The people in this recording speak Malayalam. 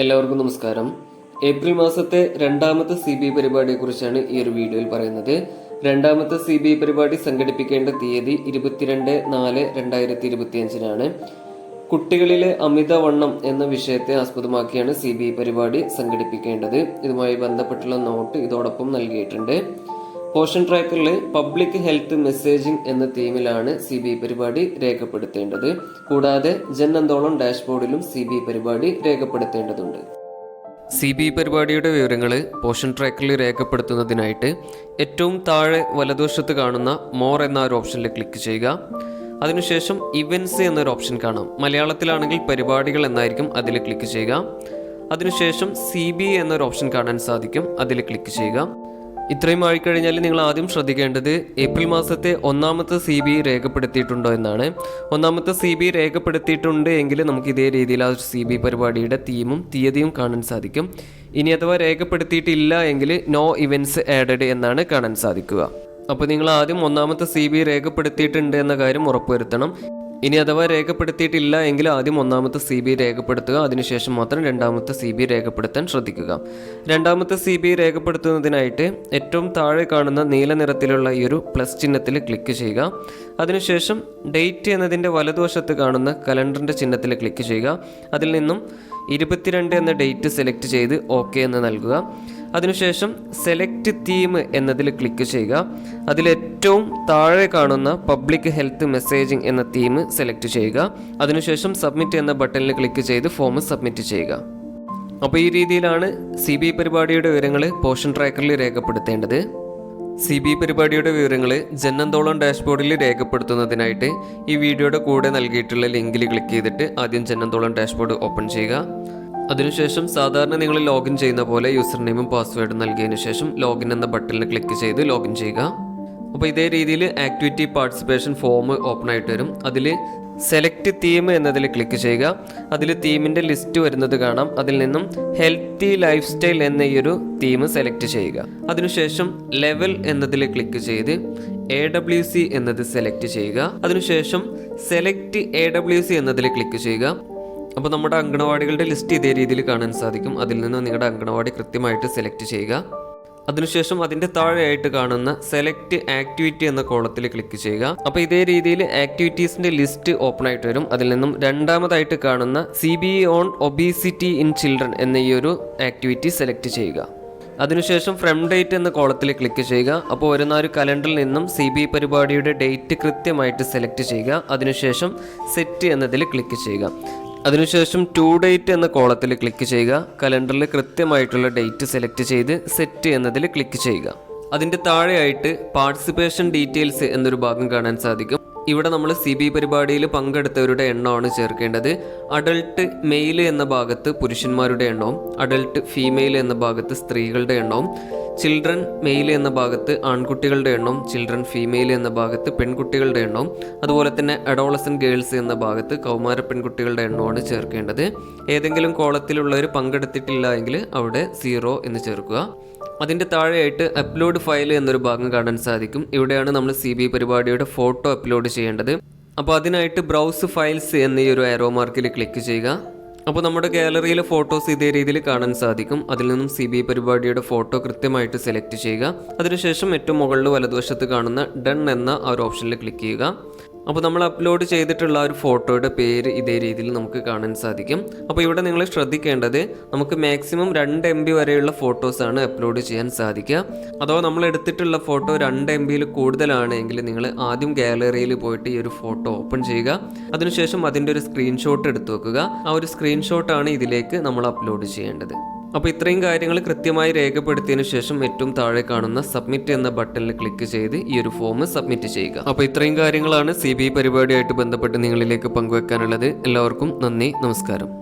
എല്ലാവർക്കും നമസ്കാരം. ഏപ്രിൽ മാസത്തെ രണ്ടാമത്തെ സി ബി പരിപാടിയെക്കുറിച്ചാണ് ഈ ഒരു വീഡിയോയിൽ പറയുന്നത്. രണ്ടാമത്തെ സി ബി പരിപാടി സംഘടിപ്പിക്കേണ്ട തീയതി ഇരുപത്തിരണ്ട് നാല് രണ്ടായിരത്തി ഇരുപത്തിയഞ്ചിനാണ് കുട്ടികളിലെ അമിതവണ്ണം എന്ന വിഷയത്തെ ആസ്പദമാക്കിയാണ് സി ബി പരിപാടി സംഘടിപ്പിക്കേണ്ടത്. ഇതുമായി ബന്ധപ്പെട്ടുള്ള നോട്ട് ഇതോടൊപ്പം നൽകിയിട്ടുണ്ട്. പോഷൻ ട്രാക്കറിൽ പബ്ലിക് ഹെൽത്ത് മെസ്സേജിംഗ് എന്ന തീമിലാണ് സി ബി പരിപാടി രേഖപ്പെടുത്തേണ്ടത്. കൂടാതെ ജൻ അന്തോളം ഡാഷ്ബോർഡിലും സി ബി പരിപാടി രേഖപ്പെടുത്തേണ്ടതുണ്ട്. സി ബി പരിപാടിയുടെ വിവരങ്ങൾ പോഷൻ ട്രാക്കിൽ രേഖപ്പെടുത്തുന്നതിനായിട്ട് ഏറ്റവും താഴെ വലതുവശത്ത് കാണുന്ന മോർ എന്ന ഒരു ഓപ്ഷനിൽ ക്ലിക്ക് ചെയ്യുക. അതിനുശേഷം ഇവൻസ് എന്നൊരു ഓപ്ഷൻ കാണാം. മലയാളത്തിലാണെങ്കിൽ പരിപാടികൾ എന്നായിരിക്കും അതിൽ ക്ലിക്ക് ചെയ്യുക. അതിനുശേഷം സി ബി എന്നൊരു ഓപ്ഷൻ കാണാൻ സാധിക്കും. അതിൽ ക്ലിക്ക് ചെയ്യുക. ഇത്രയും ആയിക്കഴിഞ്ഞാൽ നിങ്ങൾ ആദ്യം ശ്രദ്ധിക്കേണ്ടത് ഏപ്രിൽ മാസത്തെ ഒന്നാമത്തെ സി ബി രേഖപ്പെടുത്തിയിട്ടുണ്ടോ എന്നാണ്. ഒന്നാമത്തെ സി ബി രേഖപ്പെടുത്തിയിട്ടുണ്ട് എങ്കിൽ നമുക്ക് ഇതേ രീതിയിൽ ആ സി ബി പരിപാടിയുടെ തീമും തീയതിയും കാണാൻ സാധിക്കും. ഇനി അഥവാ രേഖപ്പെടുത്തിയിട്ടില്ല എങ്കിൽ നോ ഇവന്റ്സ് ആഡഡ് എന്നാണ് കാണാൻ സാധിക്കുക. അപ്പോൾ നിങ്ങൾ ആദ്യം ഒന്നാമത്തെ സി ബി രേഖപ്പെടുത്തിയിട്ടുണ്ട് എന്ന കാര്യം ഉറപ്പുവരുത്തണം. ഇനി അഥവാ രേഖപ്പെടുത്തിയിട്ടില്ല എങ്കിൽ ആദ്യം ഒന്നാമത്തെ സി ബി രേഖപ്പെടുത്തുക അതിനുശേഷം മാത്രം രണ്ടാമത്തെ സി ബി രേഖപ്പെടുത്താൻ ശ്രദ്ധിക്കുക. രണ്ടാമത്തെ സി ബി രേഖപ്പെടുത്തുന്നതിനായിട്ട് ഏറ്റവും താഴെ കാണുന്ന നീല നിറത്തിലുള്ള ഈ ഒരു പ്ലസ് ചിഹ്നത്തിൽ ക്ലിക്ക് ചെയ്യുക. അതിനുശേഷം ഡേറ്റ് എന്നതിന്റെ വലതുവശത്ത് കാണുന്ന കലണ്ടറിന്റെ ചിഹ്നത്തിൽ ക്ലിക്ക് ചെയ്യുക. അതിൽ നിന്നും ഇരുപത്തിരണ്ട് എന്ന ഡേറ്റ് സെലക്ട് ചെയ്ത് ഓക്കെ എന്ന് നൽകുക. അതിനുശേഷം സെലക്ട് തീം എന്നതിൽ ക്ലിക്ക് ചെയ്യുക. അതിലേറ്റവും താഴെ കാണുന്ന പബ്ലിക് ഹെൽത്ത് മെസ്സേജിംഗ് എന്ന തീം സെലക്ട് ചെയ്യുക. അതിനുശേഷം സബ്മിറ്റ് എന്ന ബട്ടണിൽ ക്ലിക്ക് ചെയ്ത് ഫോം സബ്മിറ്റ് ചെയ്യുക. അപ്പോൾ ഈ രീതിയിലാണ് സി ബി പരിപാടിയുടെ വിവരങ്ങൾ പോഷൻ ട്രാക്കറിൽ രേഖപ്പെടുത്തേണ്ടത്. സി ബി പരിപാടിയുടെ വിവരങ്ങൾ ജന്നന്തോളം ഡാഷ്ബോർഡിൽ രേഖപ്പെടുത്തുന്നതിനായിട്ട് ഈ വീഡിയോയുടെ കൂടെ നൽകിയിട്ടുള്ള ലിങ്കിൽ ക്ലിക്ക് ചെയ്തിട്ട് ആദ്യം ജന്നന്തോളം ഡാഷ്ബോർഡ് ഓപ്പൺ ചെയ്യുക. അതിനുശേഷം സാധാരണ നിങ്ങൾ ലോഗിൻ ചെയ്യുന്ന പോലെ യൂസർ നെയിമും പാസ്വേഡും നൽകിയതിനു ശേഷം ലോഗിൻ എന്ന ബട്ടണിൽ ക്ലിക്ക് ചെയ്ത് ലോഗിൻ ചെയ്യുക. അപ്പോൾ ഇതേ രീതിയിൽ ആക്ടിവിറ്റി പാർട്ടിസിപ്പേഷൻ ഫോം ഓപ്പൺ ആയിട്ട് വരും. അതിൽ സെലക്ട് തീം എന്നതിൽ ക്ലിക്ക് ചെയ്യുക. അതിൽ തീമിന്റെ ലിസ്റ്റ് വരുന്നത് കാണാം. അതിൽ നിന്നും ഹെൽത്തി ലൈഫ് സ്റ്റൈൽ എന്ന ഈ ഒരു തീം സെലക്ട് ചെയ്യുക. അതിനുശേഷം ലെവൽ എന്നതിൽ ക്ലിക്ക് ചെയ്ത് എ ഡബ്ല്യു സി എന്നത് സെലക്ട് ചെയ്യുക. അതിനുശേഷം സെലക്ട് എ ഡബ്ല്യു സി എന്നതിൽ ക്ലിക്ക് ചെയ്യുക. അപ്പോൾ നമ്മുടെ അങ്കണവാടികളുടെ ലിസ്റ്റ് ഇതേ രീതിയിൽ കാണാൻ സാധിക്കും. അതിൽ നിന്ന് നിങ്ങളുടെ അങ്കണവാടി കൃത്യമായിട്ട് സെലക്ട് ചെയ്യുക. അതിനുശേഷം അതിന്റെ താഴെയായിട്ട് കാണുന്ന സെലക്ട് ആക്ടിവിറ്റി എന്ന കോളത്തിൽ ക്ലിക്ക് ചെയ്യുക. അപ്പോൾ ഇതേ രീതിയിൽ ആക്ടിവിറ്റീസിന്റെ ലിസ്റ്റ് ഓപ്പൺ ആയിട്ട് വരും. അതിൽ നിന്നും രണ്ടാമതായിട്ട് കാണുന്ന C B on obesity in children എന്ന ഈ ഒരു ആക്ടിവിറ്റി സെലക്ട് ചെയ്യുക. അതിനുശേഷം ഫ്രം ഡേറ്റ് എന്ന കോളത്തിൽ ക്ലിക്ക് ചെയ്യുക. അപ്പോൾ വരുന്ന ഒരു കലണ്ടറിൽ നിന്നും സി ബി പരിപാടിയുടെ ഡേറ്റ് കൃത്യമായിട്ട് സെലക്ട് ചെയ്യുക. അതിനുശേഷം സെറ്റ് എന്നതിൽ ക്ലിക്ക് ചെയ്യുക. അതിനുശേഷം ടു ഡേറ്റ് എന്ന കോളത്തിൽ ക്ലിക്ക് ചെയ്യുക. കലണ്ടറിൽ കൃത്യമായിട്ടുള്ള ഡേറ്റ് സെലക്ട് ചെയ്ത് സെറ്റ് എന്നതിൽ ക്ലിക്ക് ചെയ്യുക. അതിന്റെ താഴെയായിട്ട് പാർട്ടിസിപ്പേഷൻ ഡീറ്റെയിൽസ് എന്നൊരു ഭാഗം കാണാൻ സാധിക്കും. ഇവിടെ നമ്മൾ സി ബി പരിപാടിയിൽ പങ്കെടുത്തവരുടെ എണ്ണമാണ് ചേർക്കേണ്ടത്. അഡൾട്ട് മെയിൽ എന്ന ഭാഗത്ത് പുരുഷന്മാരുടെ എണ്ണവും അഡൾട്ട് ഫീമെയിൽ എന്ന ഭാഗത്ത് സ്ത്രീകളുടെ എണ്ണവും ചിൽഡ്രൻ മെയിൽ എന്ന ഭാഗത്ത് ആൺകുട്ടികളുടെ എണ്ണവും ചിൽഡ്രൻ ഫീമെയിൽ എന്ന ഭാഗത്ത് പെൺകുട്ടികളുടെ എണ്ണവും അതുപോലെ തന്നെ അഡോളസൻ ഗേൾസ് എന്ന ഭാഗത്ത് കൗമാര പെൺകുട്ടികളുടെ എണ്ണമാണ് ചേർക്കേണ്ടത്. ഏതെങ്കിലും കോളത്തിലുള്ളവർ പങ്കെടുത്തിട്ടില്ല എങ്കിൽ അവിടെ സീറോ എന്ന് ചേർക്കുക. അതിന്റെ താഴെയായിട്ട് അപ്ലോഡ് ഫയൽ എന്നൊരു ഭാഗം കാണാൻ സാധിക്കും. ഇവിടെയാണ് നമ്മൾ സി ബി പരിപാടിയുടെ ഫോട്ടോ അപ്ലോഡ് ചെയ്യേണ്ടത്. അപ്പോൾ അതിനായിട്ട് ബ്രൗസ് ഫയൽസ് എന്ന ഈ ഒരു ആരോ മാർക്കിൽ ക്ലിക്ക് ചെയ്യുക. അപ്പോൾ നമ്മുടെ ഗാലറിയിലെ ഫോട്ടോസ് ഇതേ രീതിയിൽ കാണാൻ സാധിക്കും. അതിൽ നിന്നും സി ബി പരിപാടിയുടെ ഫോട്ടോ കൃത്യമായിട്ട് സെലക്ട് ചെയ്യുക. അതിനുശേഷം ഏറ്റവും മുകളിൽ വലതുവശത്ത് കാണുന്ന ഡൺ എന്ന ആ ഒരു ഓപ്ഷനിൽ ക്ലിക്ക് ചെയ്യുക. അപ്പോൾ നമ്മൾ അപ്ലോഡ് ചെയ്തിട്ടുള്ള ഒരു ഫോട്ടോയുടെ പേര് ഇതേ രീതിയിൽ നമുക്ക് കാണാൻ സാധിക്കും. അപ്പോൾ ഇവിടെ നിങ്ങൾ ശ്രദ്ധിക്കേണ്ടത് നമുക്ക് മാക്സിമം രണ്ട് എം ബി വരെയുള്ള ഫോട്ടോസാണ് അപ്ലോഡ് ചെയ്യാൻ സാധിക്കുക. അതോ നമ്മൾ എടുത്തിട്ടുള്ള ഫോട്ടോ രണ്ട് എം ബിയിൽ കൂടുതലാണെങ്കിൽ നിങ്ങൾ ആദ്യം ഗാലറിയിൽ പോയിട്ട് ഈ ഒരു ഫോട്ടോ ഓപ്പൺ ചെയ്യുക. അതിനുശേഷം അതിന്റെ ഒരു സ്ക്രീൻഷോട്ട് എടുത്തു വെക്കുക. ആ ഒരു സ്ക്രീൻഷോട്ടാണ് ഇതിലേക്ക് നമ്മൾ അപ്ലോഡ് ചെയ്യേണ്ടത്. അപ്പോൾ ഇത്രയും കാര്യങ്ങൾ കൃത്യമായി രേഖപ്പെടുത്തിയതിനു ശേഷം ഏറ്റവും താഴെ കാണുന്ന സബ്മിറ്റ് എന്ന ബട്ടണിൽ ക്ലിക്ക് ചെയ്ത് ഈ ഒരു ഫോം സബ്മിറ്റ് ചെയ്യുക. അപ്പോൾ ഇത്രയും കാര്യങ്ങളാണ് സി ബി പരിപാടിയായിട്ട് ബന്ധപ്പെട്ട് നിങ്ങളിലേക്ക് പങ്കുവെക്കാനുള്ളത്. എല്ലാവർക്കും നന്ദി നമസ്കാരം.